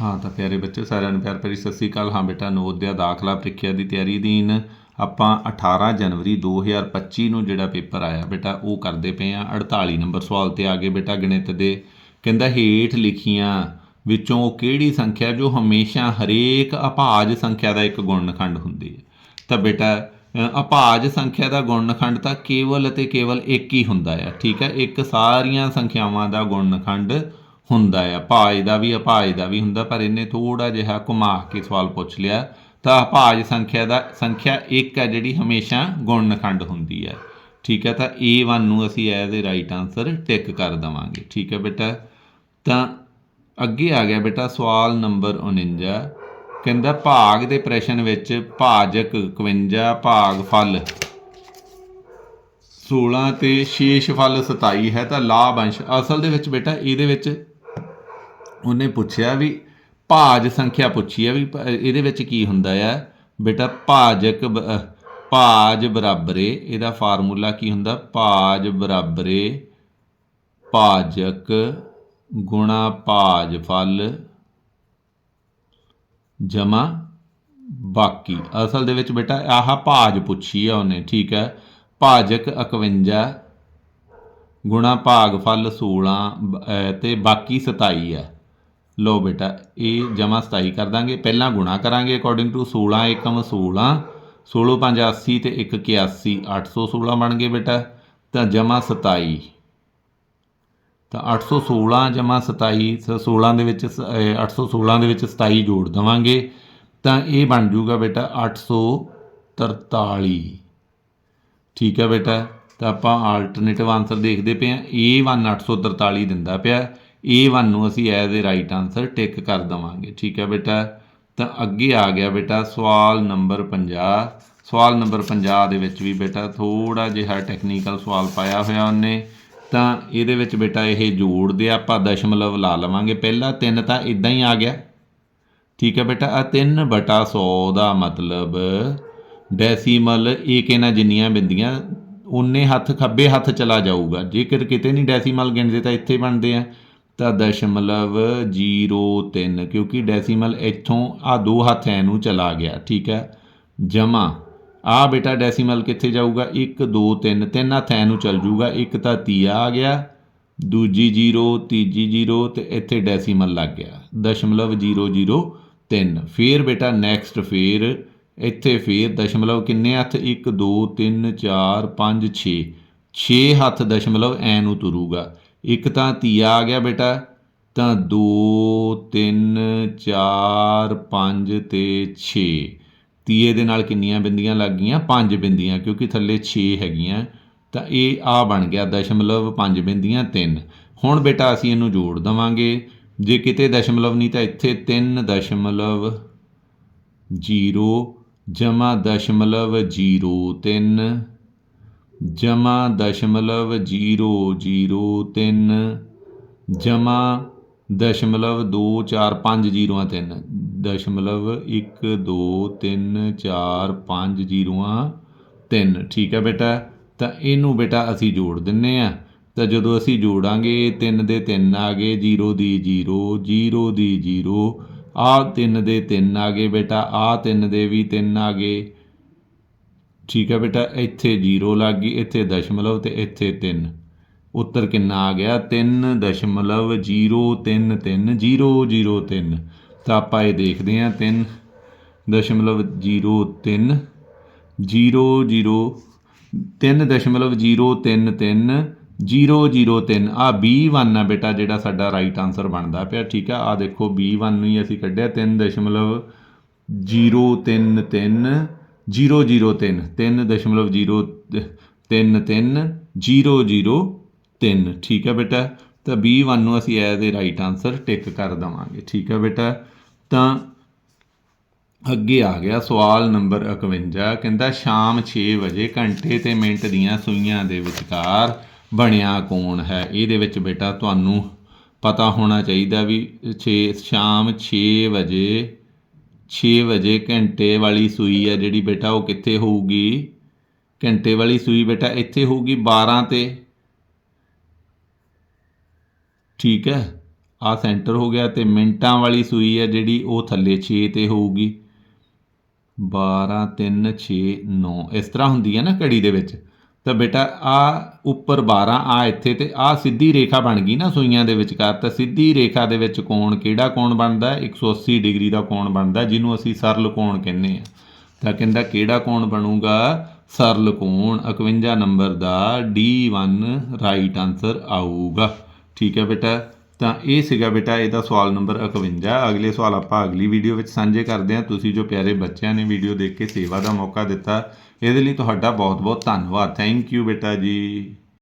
ਹਾਂ ਤਾਂ ਪਿਆਰੇ ਬੱਚੇ ਸਾਰਿਆਂ ਨੂੰ ਪਿਆਰ ਭਰੀ ਸਤਿ ਸ੍ਰੀ ਅਕਾਲ। ਹਾਂ ਬੇਟਾ ਨਵੋਦਿਆ ਦਾਖਲਾ ਪ੍ਰੀਖਿਆ ਦੀ ਤਿਆਰੀ ਦੀਨ ਆਪਾਂ 18 ਜਨਵਰੀ 2025 ਨੂੰ ਜਿਹੜਾ ਪੇਪਰ ਆਇਆ ਬੇਟਾ ਉਹ ਕਰਦੇ ਪਏ ਆ 48 ਨੰਬਰ ਸਵਾਲ ਤੇ ਆ ਗਏ ਬੇਟਾ ਗਣਿਤ ਦੇ। ਕਹਿੰਦਾ ਹੇਠ ਲਿਖੀਆਂ ਵਿੱਚੋਂ ਉਹ ਕਿਹੜੀ ਸੰਖਿਆ ਜੋ ਹਮੇਸ਼ਾ ਹਰੇਕ ਅਭਾਜ ਸੰਖਿਆ ਦਾ ਇੱਕ ਗੁਣਨਖੰਡ ਹੁੰਦੀ ਹੈ? ਤਾਂ ਬੇਟਾ ਅ, ਅਭਾਜ ਸੰਖਿਆ ਦਾ ਗੁਣਨਖੰਡ ਤਾਂ ਕੇਵਲ ਅਤੇ ਕੇਵਲ ਇੱਕ ਹੀ ਹੁੰਦਾ ਹੈ ਠੀਕ ਹੈ? ਇੱਕ ਸਾਰੀਆਂ ਸੰਖਿਆਵਾਂ ਦਾ ਗੁਣਨਖੰਡ ਹੁੰਦਾ ਆ। ਭਾਜ ਦਾ ਵੀ ਅਪਾਜ ਦਾ ਵੀ ਹੁੰਦਾ, ਪਰ ਇਹਨੇ ਥੋੜਾ ਜਿਹਾ ਘੁਮਾ ਕੇ ਸਵਾਲ ਪੁੱਛ ਲਿਆ। ਤਾਂ ਅਭਾਜ ਸੰਖਿਆ ਦਾ, ਸੰਖਿਆ ਇੱਕ ਹੈ ਜਿਹੜੀ ਹਮੇਸ਼ਾ ਗੁਣਨਖੰਡ ਹੁੰਦੀ ਹੈ। ਠੀਕ ਹੈ, ਤਾਂ A1 ਨੂੰ ਅਸੀਂ as a right answer tick ਕਰ ਦਵਾਂਗੇ। ਠੀਕ ਹੈ ਬੇਟਾ? ਤਾਂ ਅੱਗੇ ਆ ਗਿਆ ਬੇਟਾ ਸਵਾਲ ਨੰਬਰ 49 ਕਹਿੰਦਾ ਭਾਗ ਦੇ ਪ੍ਰਸ਼ਨ ਵਿੱਚ ਭਾਜਕ 51 ਭਾਗ ਫਲ। 16 ਤੇ ਸ਼ੇਸ਼ ਫਲ 27 ਹੈ, ਤਾਂ ਲਾਭ ਅੰਸ਼। ਅਸਲ ਦੇ ਵਿੱਚ ਬੇਟਾ ਇਹਦੇ ਵਿੱਚ ਉਹਨੇ ਪੁੱਛਿਆ ਵੀ ਭਾਜ ਸੰਖਿਆ ਪੁੱਛੀ ਹੈ ਵੀ ਇਹਦੇ ਵਿੱਚ ਕੀ ਹੁੰਦਾ ਆ? ਬੇਟਾ, ਭਾਜਕ ਬ- ਭਾਜ ਬਰਾਬਰੇ, ਇਹਦਾ ਫਾਰਮੂਲਾ ਕੀ ਹੁੰਦਾ? ਭਾਜ ਬਰਾਬਰੇ ਭਾਜਕ ਗੁਣਾ ਭਾਜ ਫਲ ਜਮਾ ਬਾਕੀ। ਅਸਲ ਦੇ ਵਿੱਚ ਬੇਟਾ, ਆਹ ਭਾਜ ਪੁੱਛੀ ਆ ਉਹਨੇ, ਠੀਕ ਹੈ? ਭਾਜਕ 51 ਗੁਣਾ ਭਾਗ ਫਲ 16 ਬ- ਤੇ ਬਾਕੀ 27 ਹੈ। ਲਓ ਬੇਟਾ, ਇਹ ਜਮਾ 27 ਕਰ ਦਾਂਗੇ। ਪਹਿਲਾਂ ਗੁਣਾ ਕਰਾਂਗੇ ਅਕੋਰਡਿੰਗ ਟੂ 16 ਏਕਮ 16 16 5 80 ਤੇ 1 81 816 ਬਣ ਗਏ ਬੇਟਾ। ਤਾਂ ਜਮਾ 27 ਤਾਂ 816 ਜਮਾ 27 ਸ- 16 ਦੇ ਵਿੱਚ ਸ- ਅਹ 816 ਦੇ ਵਿੱਚ 27 ਜੋੜ ਦਵਾਂਗੇ। ਤਾਂ ਇਹ ਬਣ ਜਾਊਗਾ ਬੇਟਾ 843 ਠੀਕ ਹੈ ਬੇਟਾ, ਤਾਂ ਆਪਾਂ ਆਲਟਰਨੇਟਿਵ ਆਨਸਰ ਦੇਖਦੇ ਪਏ ਹਾਂ। A1 843 ਦਿੰਦਾ ਪਿਆ। A1 ਨੂੰ ਅਸੀਂ as a right answer tick ਕਰ ਦਵਾਂਗੇ। ਠੀਕ ਹੈ ਬੇਟਾ? ਤਾਂ ਅੱਗੇ ਆ ਗਿਆ ਬੇਟਾ ਸਵਾਲ ਨੰਬਰ 50 ਸਵਾਲ ਨੰਬਰ 50 ਦੇ ਵਿੱਚ ਵੀ ਬੇਟਾ ਥੋੜਾ ਜਿਹਾ ਟੈਕਨੀਕਲ ਸਵਾਲ ਪਾਇਆ ਹੋਇਆ ਉਹਨੇ। ਤਾਂ ਇਹਦੇ ਵਿੱਚ ਬੇਟਾ ਇਹ ਜੋੜਦੇ ਆ, ਆਪਾਂ ਦਸ਼ਮਲਵ ਲਾ ਲਵਾਂਗੇ। ਪਹਿਲਾ 3 ਤਾਂ ਇਦਾਂ ਹੀ ਆ ਗਿਆ। ਠੀਕ ਹੈ ਬੇਟਾ? ਆ 3 ਬਟਾ 100 ਦਾ ਮਤਲਬ ਡੈਸੀਮਲ ਇਹ ਕਿਹਨਾਂ ਜਿੰਨੀਆਂ ਬਿੰਦੀਆਂ? ਉਨੇ ਹੱਥ ਖੱਬੇ ਹੱਥ ਚਲਾ ਜਾਊਗਾ। ਜੇਕਰ ਕਿਤੇ ਨਹੀਂ ਡੈਸੀਮਲ ਗਿਣਦੇ ਤਾਂ ਇੱਥੇ ਬਣਦੇ ਆ। ਤਾਂ ਦਸ਼ਮਲਵ 03 ਕਿਉਂਕਿ ਡੈਸੀਮਲ ਇੱਥੋਂ ਆ ਦੋ ਹੱਥ ਐ ਨੂੰ ਚਲਾ ਗਿਆ, ਠੀਕ ਹੈ? ਜਮਾ। ਆ ਬੇਟਾ ਡੈਸੀਮਲ ਕਿੱਥੇ ਜਾਊਗਾ? 1 2 3 ਤਿੰਨ ਹੱਥ ਐ ਨੂੰ ਚਲ ਜਾਊਗਾ ਇੱਕ ਤਾਂ ਤੀਆ ਆ ਗਿਆ, ਦੂਜੀ 0 ਤੀਜੀ 0 ਤੇ ਇੱਥੇ ਡੈਸੀਮਲ ਲੱਗ ਗਿਆ। ਦਸ਼ਮਲਵ 003 ਫੇਰ ਬੇਟਾ ਨੈਕਸਟ ਫੇਰ, ਇੱਥੇ ਫੇਰ ਦਸ਼ਮਲਵ ਕਿੰਨੇ ਹੱਥ? 1 2 3 4 5 6 6 ਹੱਥ ਦਸ਼ਮਲਵ ਐ ਨੂੰ ਤੁਰੂਗਾ। ਇੱਕ ਤਾਂ ਤੀਆ ਆ ਗਿਆ ਬੇਟਾ, ਤਾਂ 2 3 4 5 ਤੇ 6 ਤੀਏ ਦੇ ਨਾਲ ਕਿੰਨੀਆਂ ਬਿੰਦੀਆਂ ਲੱਗ ਗਈਆਂ? ਪੰਜ ਬਿੰਦੀਆਂ, ਕਿਉਂਕਿ ਥੱਲੇ 6 ਹੈਗੀਆਂ। ਤਾਂ ਇਹ ਆ ਬਣ ਗਿਆ ਦਸ਼ਮਲਵ, ਪੰਜ ਬਿੰਦੀਆਂ 3 ਹੁਣ ਬੇਟਾ ਅਸੀਂ ਇਹਨੂੰ ਜੋੜ ਦਵਾਂਗੇ। ਜੇ ਕਿਤੇ ਦਸ਼ਮਲਵ ਨਹੀਂ ਤਾਂ ਇੱਥੇ 3 ਦਸ਼ਮਲਵ 0 ਜਮਾ ਦਸ਼ਮਲਵ 03 ਜਮਾ ਦਸ਼ਮਲਵ 003 ਜਮਾ ਦਸ਼ਮਲਵ 2 4 5 ਜ਼ੀਰੋਆਂ 3 ਦਸ਼ਮਲਵ 1 2 3 4 5 ਜ਼ੀਰੋਆਂ 3 ਠੀਕ ਹੈ ਬੇਟਾ, ਤਾਂ ਇਹਨੂੰ ਬੇਟਾ ਅਸੀਂ ਜੋੜ ਦਿੰਨੇ ਆ। ਤਾਂ ਜਦੋਂ ਅਸੀਂ ਜੋੜਾਂਗੇ 3 ਦੇ 3 ਆ ਗਏ 0 ਦੀ 0 0 ਦੀ 0 ਆ 3 ਦੇ 3 ਆ ਗਏ ਬੇਟਾ ਆ 3 ਦੇ ਵੀ 3 ਆ ਗਏ। ਠੀਕ ਹੈ ਬੇਟਾ, ਇੱਥੇ 0 ਲੱਗ ਗਈ, ਇੱਥੇ ਦਸ਼ਮਲਵ ਤੇ ਇੱਥੇ 3 ਉੱਤਰ ਕਿੰਨਾ ਆ ਗਿਆ? 3.033003 ਤਾਂ ਆਪਾਂ ਇਹ ਦੇਖਦੇ ਹਾਂ 3 ਦਸ਼ਮਲਵ 03 00 3.033 003 ਆ B1 ਆ ਬੇਟਾ, ਜਿਹੜਾ ਸਾਡਾ ਰਾਈਟ ਆਨਸਰ ਬਣਦਾ ਪਿਆ, ਠੀਕ ਆ ਆ ਦੇਖੋ B1 ਨੂੰ ਹੀ ਅਸੀਂ ਕੱਢਿਆ 3.033 003 3.033 003 ਠੀਕ ਹੈ ਬੇਟਾ? ਤਾਂ B1 ਨੂੰ ਅਸੀਂ as a right answer tick ਕਰ ਦਵਾਂਗੇ। ਠੀਕ ਹੈ ਬੇਟਾ? ਤਾਂ ਅੱਗੇ ਆ ਗਿਆ ਸਵਾਲ ਨੰਬਰ 51 ਕਹਿੰਦਾ, ਸ਼ਾਮ 6 ਵਜੇ ਘੰਟੇ ਤੇ ਮਿੰਟ ਦੀਆਂ ਸੂਈਆਂ ਦੇ ਵਿਚਕਾਰ ਬਣਿਆ ਕੋਣ ਹੈ? ਇਹਦੇ ਵਿੱਚ ਬੇਟਾ, ਤੁਹਾਨੂੰ ਪਤਾ ਹੋਣਾ ਚਾਹੀਦਾ ਵੀ 6 ਸ਼ਾਮ 6 ਵਜੇ 6 ਵਜੇ ਘੰਟੇ ਵਾਲੀ ਸੂਈ ਹੈ ਜਿਹੜੀ ਬੇਟਾ, ਉਹ ਕਿੱਥੇ ਹੋਊਗੀ? ਘੰਟੇ ਵਾਲੀ ਸੂਈ ਬੇਟਾ ਇੱਥੇ ਹੋਊਗੀ 12 ਤੇ। ਠੀਕ ਹੈ? ਆ ਸੈਂਟਰ ਹੋ ਗਿਆ ਤੇ ਮਿੰਟਾਂ ਵਾਲੀ ਸੂਈ ਹੈ ਜਿਹੜੀ, ਉਹ ਥੱਲੇ 6 ਤੇ ਹੋਊਗੀ। 12 3 6 9 ਇਸ ਤਰ੍ਹਾਂ ਹੁੰਦੀ ਹੈ ਨਾ ਘੜੀ ਦੇ ਵਿੱਚ। ਤਾਂ ਬੇਟਾ, ਆ ਉੱਪਰ 12 ਆ ਇੱਥੇ ਤੇ ਆ ਸਿੱਧੀ ਰੇਖਾ ਬਣ ਗਈ ਨਾ ਸੂਈਆਂ ਦੇ ਵਿਚਕਾਰ। ਤਾਂ ਸਿੱਧੀ ਰੇਖਾ ਦੇ ਵਿੱਚ ਕੋਣ ਕਿਹੜਾ ਕੋਣ ਬਣਦਾ? ਹੈ? 180 ਡਿਗਰੀ ਦਾ ਕੋਣ ਬਣਦਾ, ਜਿਹਨੂੰ ਅਸੀਂ ਸਰਲ ਕੋਣ ਕਹਿੰਦੇ ਆ ਤਾਂ ਕਹਿੰਦਾ ਕਿਹੜਾ ਕੋਣ ਬਣੂਗਾ? ਸਰਲ ਕੋਣ। 51 ਨੰਬਰ ਦਾ D1 ਰਾਈਟ ਆਨਸਰ ਆਊਗਾ। ਠੀਕ ਹੈ ਬੇਟਾ? ਤਾਂ ਇਹ ਸੀਗਾ ਬੇਟਾ ਇਹਦਾ ਸਵਾਲ ਨੰਬਰ 51 ਅਗਲੇ ਸਵਾਲ ਆਪਾਂ ਅਗਲੀ ਵੀਡੀਓ ਵਿੱਚ ਸਾਂਝੇ ਕਰਦੇ ਹਾਂ। ਤੁਸੀਂ ਜੋ ਪਿਆਰੇ ਬੱਚਿਆਂ ਨੇ ਵੀਡੀਓ ਦੇਖ ਕੇ ਸੇਵਾ ਦਾ ਮੌਕਾ ਦਿੱਤਾ ਇਹਦੇ ਲਈ ਤੁਹਾਡਾ ਬਹੁਤ ਬਹੁਤ ਧੰਨਵਾਦ। ਥੈਂਕ ਯੂ ਬੇਟਾ ਜੀ।